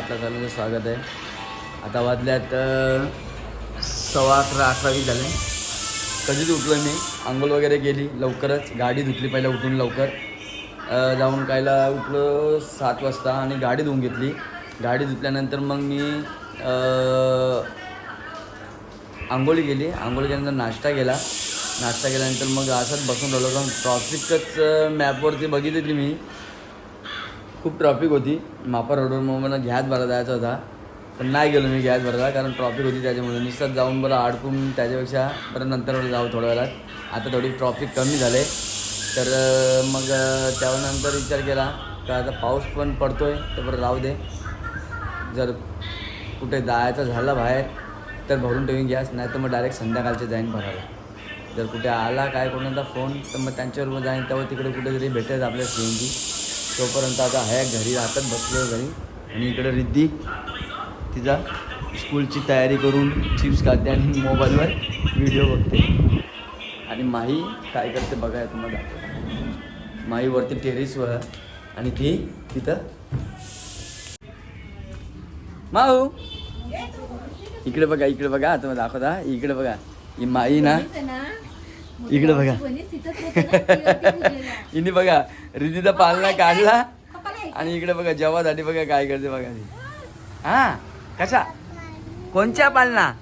आपल्या सर्वांचं स्वागत आहे. आता वाजल्यात सव्वा अकरा अकरा वीस झाले. कधीच उठलो मी? आंघोळ वगैरे गेली लवकरच. गाडी धुतली पहिले उठून लवकर. जाऊन कायला उठलो सात वाजता आणि गाडी धुवून घेतली. गाडी धुतल्यानंतर मग मी आंघोळी गेली आंघोळी केल्यानंतर नाश्ता केला. नाश्ता केल्यानंतर मग असंच बसून राहिलो. कारण ट्रॉफिकच मॅपवरती बघितली मी. खूप ट्रॉफिक होती. मापा रोडवर मग मला गॅस भरा जायचा होता. पण नाही गेलो मी गॅस भरायला कारण ट्रॉफिक होती त्याच्यामुळे. नुसतं जाऊन बरं अडकून त्याच्यापेक्षा बरं नंतर जाऊ थोड्या वेळात. आता थोडी ट्रॉफिक कमी झाले. तर मग त्यानंतर विचार केला. का आता पाऊस पण पडतो आहे तर बरं राहू दे. जर कुठे जायचं झालं बाहेर तर भरून ठेवीन गॅस नाही तर मग डायरेक्ट संध्याकाळचे जाईन भरायला. जर कुठे आला काय कोणाचा फोन तर मग त्यांच्यावर जाईन. तेव्हा तिकडे कुठेतरी भेटेल आपल्या सी तोपर्यंत आता आहे घरी राहतात बसलो घरी. आणि इकडे रिद्धी तिचा स्कूलची तयारी करून चिप्स खाते आणि मोबाईलवर व्हिडिओ बघते. आणि माही काय करते बघाय तुम्हाला. दाखवते. माही वरती टेरेसवर आणि ती तिथं. माऊ इकडे बघा इकडे बघा तुम्हाला दाखवता. इकडे बघा. ही माई ना. इकडे बघा. हिने बघा रिद्धीचा पालना काढला. आणि इकडे बघा जेवासाठी बघा काय करते बघा ती. हा कशा? कोणच्या पालना?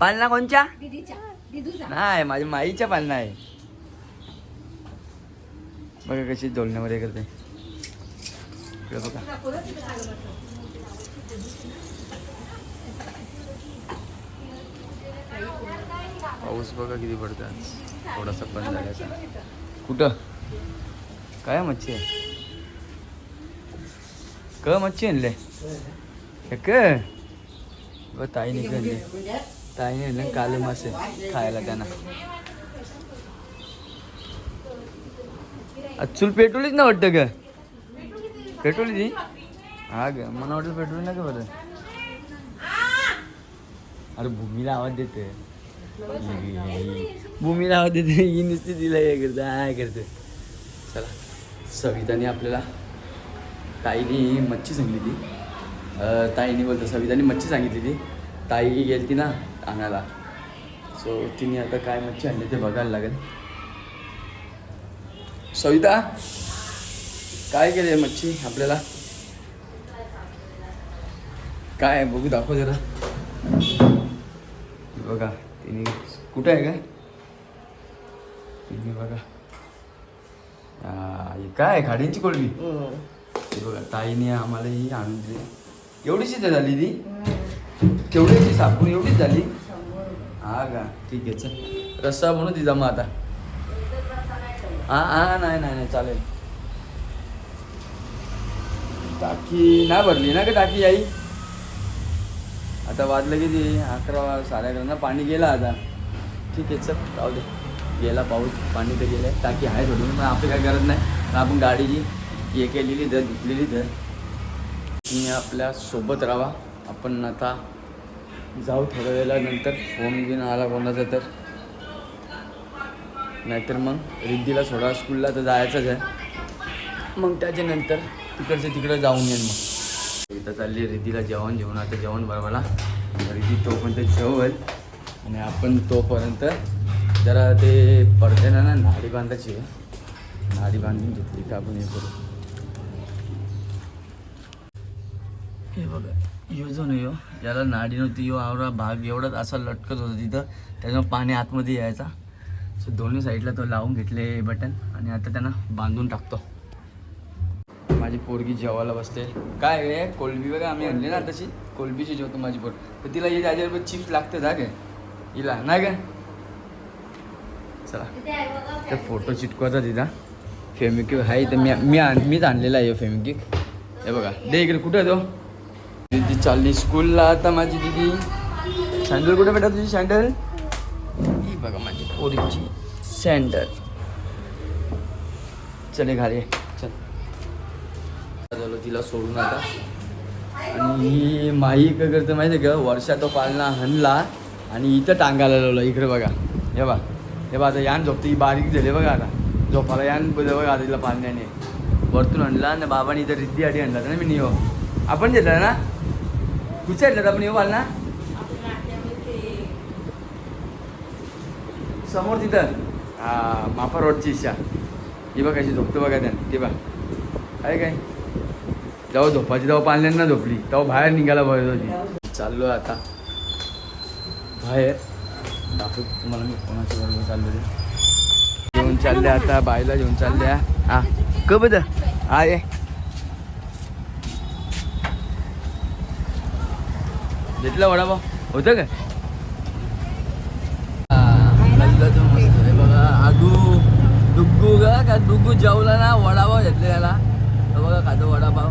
पालना कोणच्या? नाही माझ्या माईच्या पालना आहे. बघा कशी दोलण्यामध्ये करते. इकडे बघा. पाऊस बघा किती पडतो आज. थोडासा पण झाल्याचा कुठं? काय मच्छी आहे? क मच्छी आणले क? इकडे आणले ताईने आणले काले मासे खायला त्यांना. चूल पेटवलीच ना वाटतं ग? पेटवली ती? हा ग मला वाटलं पेटवली ना का बरं. अरे भूमीला आवाज देते भूमीला नाव देते ही नुसती तिला हे करते काय करते. चला. सविताने आपल्याला ताईने मच्छी सांगितली ती ताईने बोलतो सविताने मच्छी सांगितली ती ताई गेली ती ना आणायला. सो तिने आता काय मच्छी आणली ते बघायला लागेल. सविता काय केले मच्छी आपल्याला? काय बघू दाखव जरा. बघा. तिने कुठं आहे काय तिने बघा आ, हे काय खाडींची कोळबी ते बघा ताईने आम्हाला ही आणून दिली एवढीशी तर झाली ती केवढीची सापून एवढीच झाली हा का ठीक आहे चल रस्सा म्हणून तिचा मग आता हा हा नाही नाही नाही चालेल टाकी नाही भरली ना का टाकी आई आता वाजलं किती? अकरा साडे अकरा. ना पाणी गेलं आता. ठीक आहे चल राहू दे. गेला पाऊस पाणी तर गेलं टाकी आहे थोडी पण आपली काय गरज नाही. पण आपण गाडीची हे केलेली धर धुतलेली धर. तुम्ही आपल्यासोबत राहा. आपण आता जाऊ थोड्या वेळानंतर. फोन घेऊन आला कोणाचा तर. नाहीतर मग रिद्धीला सोडा. स्कूलला तर जायचंच आहे. मग त्याच्यानंतर तिकडचं तिकडं जाऊन येईल मग. इथं चालली रिद्धीला जेवण जेवण आता जेवण बनवायला. रिद्धी तोपर्यंत जेवल. आणि आपण तोपर्यंत जरा ते पडद्यानं ना नाडी बांधायची आहे. नाडी बांधून घेतली का आपण हे करू. हे बघा यो जो नाही यो याला नाडी नव्हती यो आवरा भाग एवढाच असा लटकत होता तिथं. त्याच्यामुळे पाणी आतमध्ये यायचा. सो दोन्ही साईडला तो लावून घेतले बटन. आणि आता त्यांना बांधून टाकतो. माझी पोरगी जेवायला बसते. काय आहे कोलबी बघा आम्ही आणली ना तशी? कोलबीची जेवतो माझी पोर तर तिला हे त्याच्यावर चिप्स लागते जा काय? हिला नाही काय चला. ते फोटो चिटकवायचा तिथं फेमिक्यू आहे तर मी मी आण मीच आणलेला आहे फेमिक्विक हे बघा. दे इकडे कुठं तो? दिदी चालली स्कूलला आता माझी दिदी. सँडल कुठे भेटा तुझी सँडल ही बघा माझी पोरीची सँडल चले घाले तिला सोडून आता आणि ही माई काय करते माहिती आहे का? वर्षा तो पालना हणला आणि इथं टांगायला लावलं. इकडे बघा. हे बा हे बा आता यान झोपते. ही बारीक झाली बघा आता. झोपाला यान बघा बघा आता तिला पालण्याने. वरतून आणला आणि बाबाने इथं रिद्धी आधी आणला ना मी नियो आपण घेतला ना? विचारलं आपण येऊ पालना? समोर तिथं. हा मापा रोडची इच्छा. ही बघा कशी झोपतो बघा त्यानं. ती बा काय काय? जेव्हा झोपायची तेव्हा पाण्यानं झोपली. तेव्हा बाहेर निघायला बघत होती. चाललो आता. बाहेर. दाखवतो तुम्हाला मी कोणाच्या बरोबर चाललो ते घेऊन चालले आता बायला घेऊन चालल्या. हा. क बद हा ये. घेतला वडापाव? होतं मस्त आहे बघा आगू डुग्गू ग का डुग्गू जेवला ना वडापाव घेतले त्याला बघा खातो वडापाव.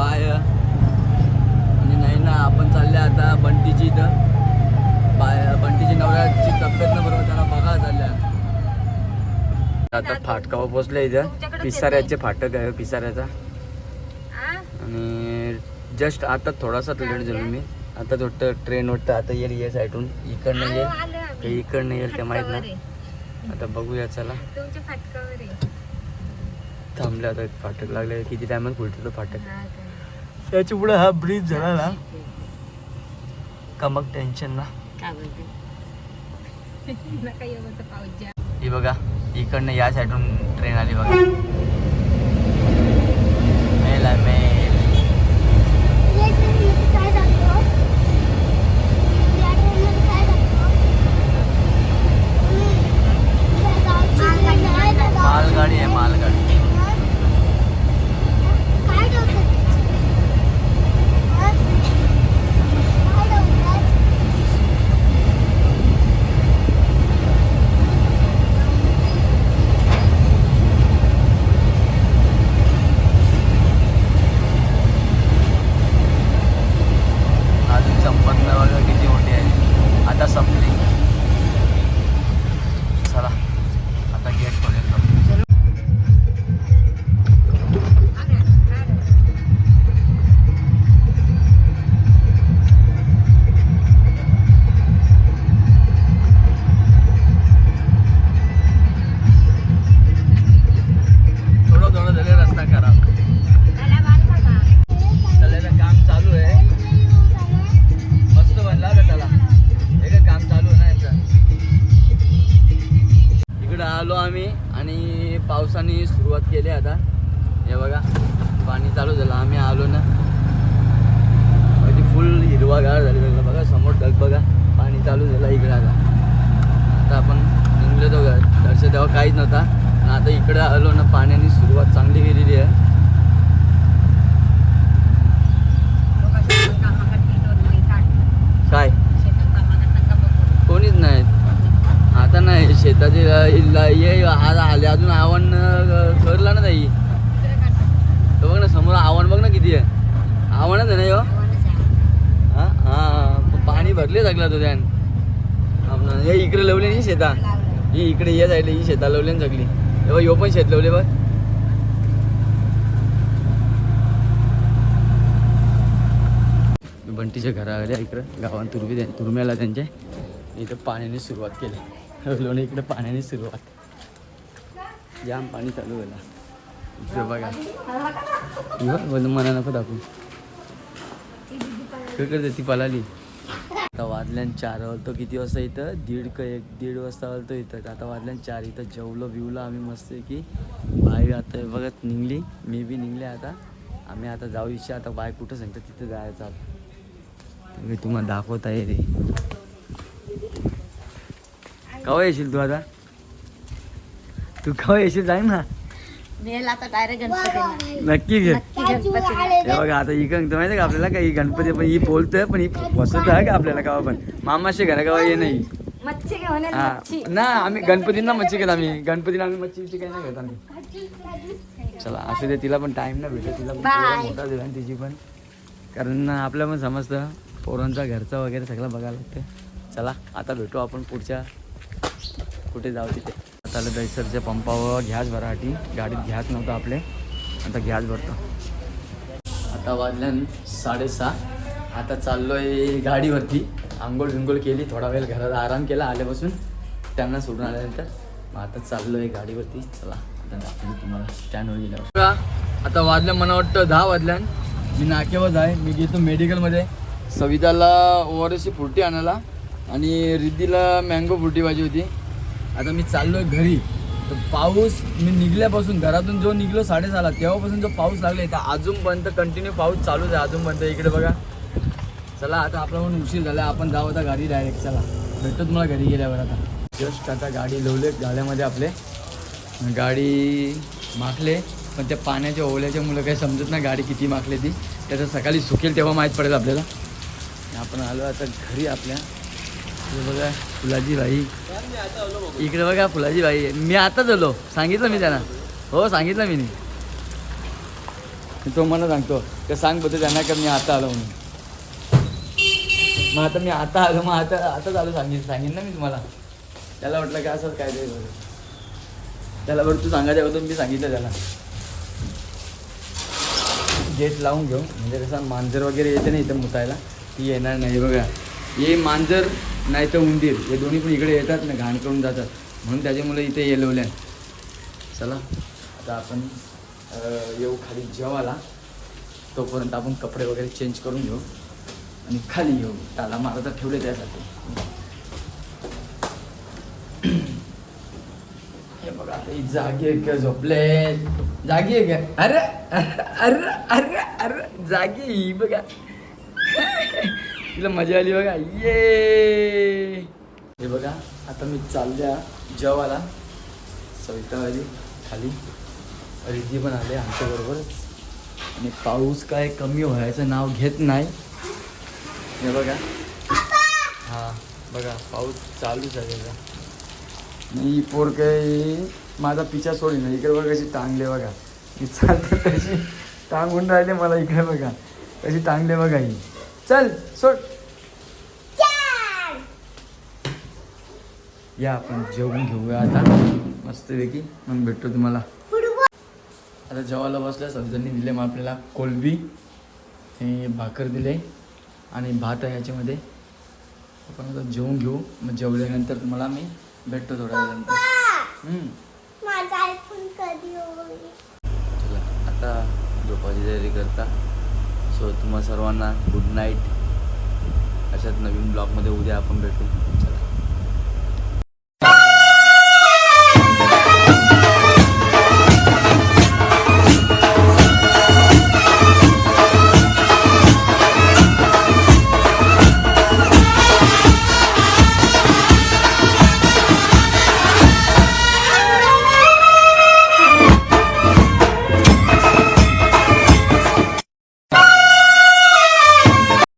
बाय. आणि नाही ना आपण चालले आता बंटीची इथं. बाय बंटीची नवऱ्याची तब्येत ना बरोबर त्याला बघा चालल्या आता फाटकावर पोचले इथं. पिसाऱ्याचे फाटक आहे पिसाऱ्याचा. आणि जस्ट आता थोडासा लेट झालो मी. आता थोडं ट्रेन वाटतं आता येईल ये साईडून. इकडनं येईल काही इकडनं येईल ते माहीत नाही आता बघूया चला. थांबले आता फाटक लागले. किती टायमात तो फाटक. हा. त्याच्या पुढे हा ब्रिज झाला ना का मग टेन्शन ना? काय बोलते ही बघा इकडनं या साईडून ट्रेन आली बघा. पावसाने सुरुवात केली आता. हे बघा पाणी चालू झालं आम्ही आलो ना. अगदी फुल हिरवागार झालेलं बघा समोर ढग बघा पाणी चालू झालं इकडं आता. आता आपण निघलो तो घर. दर्शन तेव्हा काहीच नव्हता. आणि आता इकडं आलो ना पाण्याने सुरुवात चांगली केलेली आहे काय कोणीच नाही आता नाही शेताची ये आज आले. अजून आव्हान करला ना ताई? तो बघ ना समोर आव्हान बघ ना किती आहे. आव्हानच आहे ना ह्यो? हा हा पाणी भरले सगळं तो त्यान हे इकडे लवले नाही शेता. ही इकडे ये जायला ही शेता लवले ना सगळी. हे बघ ह्यो पण शेत लवले बघ. बंटीच्या घराकडे इकडं. गावात तुरबी तुरम्याला त्यांच्या. इथं पाण्याने सुरुवात केली. लोणी इकडे पाण्याने सुरुवात. जाम पाणी चालू झालं. इकडे बघा. मना नको दाखवू. करते ती पळाली आता वाजल्यान चार वाजतो किती वाजता इथं? दीड क एक दीड वाजता वाजतो इथं. आता वाजल्यान चार इथं जेवलो बिवलो आम्ही मस्त की बाई आता बघत निघली. मी बी निघले आता. आम्ही आता जाऊ इच्छा आता बाय कुठं सांगतं तिथं जायचं आता. मी तुम्हाला दाखवता ये रे केव्हा येशील तू आता? तू केव्हा येशील जाईन ना. आता डायरेक्ट गणपती नक्की घे. गणपती हे बघा आता ही कंगत माहिती का आपल्याला काही गणपती पण ही बोलतोय पण ही बसत आहे का आपल्याला केव्हा पण? मामाशी घरा केव्हा ये नाही? मच्छी घेऊन ये, हा. मच्छी. ना आम्ही गणपतींना मच्छी घेत आम्ही. गणपतीला आम्ही मच्छी बिच्छी काही नाही घेत आम्ही. चला असू दे तिला पण टाइम नाही भेटत तिला पण Bye. मोठा दिला आणि तिची पण. कारण आपल्या पण समजतं. पोरांचा घरचा वगैरे सगळं बघायला लागतं चला आता भेटू आपण पुढच्या कुठे जाऊ तिथे? आता आलं दैसरच्या पंपावर गॅस भरासाठी गाडीत घ्याच नव्हता आपले. आता गॅस भरतो. आता वाजल्यान साडेसहा. आता चाललोय गाडीवरती. आंघोळ बिंघोळ केली थोडा वेळ घरात आराम केला आल्यापासून त्यांना सोडून आल्यानंतर मग आता चाललोय गाडीवरती. चला आता तुम्हाला. स्टँडवर गेल्यावर. आता वाजल्या मला वाटतं दहा वाजल्यान. मी नाक्यावर आहे मी गेलो मेडिकलमध्ये सविताला ओआरएसची फुर्टी आणायला. आणि रिद्धीला मँगो फ्रुटी पाहिजे होती. आता मी चाललोय घरी. तर पाऊस मी निघल्यापासून घरातून जो निघलो साडेसहाला तेव्हापासून जो पाऊस लागला तर अजूनपर्यंत कंटिन्यू पाऊस चालूच आहे अजूनपर्यंत इकडे बघा. चला आता आपला म्हणून उशीर झाला आपण जाऊ आता गाडी डायरेक्ट चला. भेटतो तुम्हाला घरी गेल्यावर आता. जस्ट आता गाडी लावले गाड्यामध्ये आपले. गाडी माखले पण त्या पाण्याच्या ओल्याच्या मुलं काही समजत नाही गाडी किती माखले ती. त्याचं सकाळी सुकेल तेव्हा माहीत पडेल आपल्याला. आपण आलो आता घरी आपल्या. बघा फुलाजी भाई. इकडे बघा फुलाजी भाई. मी आताच आलो. सांगितलं मी त्यांना. हो सांगितलं मी. तो मला सांगतो. का सांग बघतो त्यांना का मी आता आलो म्हणून. मग आता मी आता आलो मग आता आताच आलो सांगितलं सांगेन ना मी तुम्हाला. त्याला वाटलं का असंच काय ते बरं. त्याला बरं तू सांगायच्या अगोदर मी सांगितलं त्याला. गेट लावून घेऊ. म्हणजे कसं मांजर वगैरे येते नाही इथं मुतायला. ती येणार नाही. बघा. हे मांजर नाही तर उंदीर. हे दोन्ही पण इकडे येतात ना घाण करून जातात. म्हणून त्याच्यामुळे इथे येलवल्या चला आता आपण येऊ खाली जेवायला. तोपर्यंत आपण कपडे वगैरे चेंज करून घेऊ. आणि खाली येऊ. त्याला मला तर ठेवले त्यासाठी. हे बघा आता जागी आहे का झोपले? जागी आहे का? अरे अरे अरे अरे जागी बघा. तिला मजा आली बघा. ये! हे बघा आता मी चालल्या जेवायला. आली खाली. रिद्धी पण आले आमच्याबरोबरच आणि पाऊस काय कमी व्हायचं नाव घेत नाही. हे बघा. हा बघा पाऊस चालूच आहे बघा. मी पोर काही माझा पिचा सोडी ना इकडे बघा कशी टांगले बघा. मी चालते तशी. टांगून राहिले मला इकडे बघा. कशी टांगले बघा ही. चल सोड. या आपण जेवून घेऊया आता. मस्तपैकी मग भेटतो तुम्हाला. आता जेवायला बसल्या सगळ्यांनी दिले मग आपल्याला कोलबी हे भाकर दिले आणि भात आहे ह्याच्यामध्ये आपण आता जेवून घेऊ. मग जेवल्यानंतर तुम्हाला मी भेटतो थोड्या वेळानंतर. हम्म. माझा आयफोन कधी होईल? चला आता झोपायची तयारी करता. सो तुम्हा सर्वांना गुड नाईट. अशाच नवीन ब्लॉगमध्ये उद्या आपण भेटू.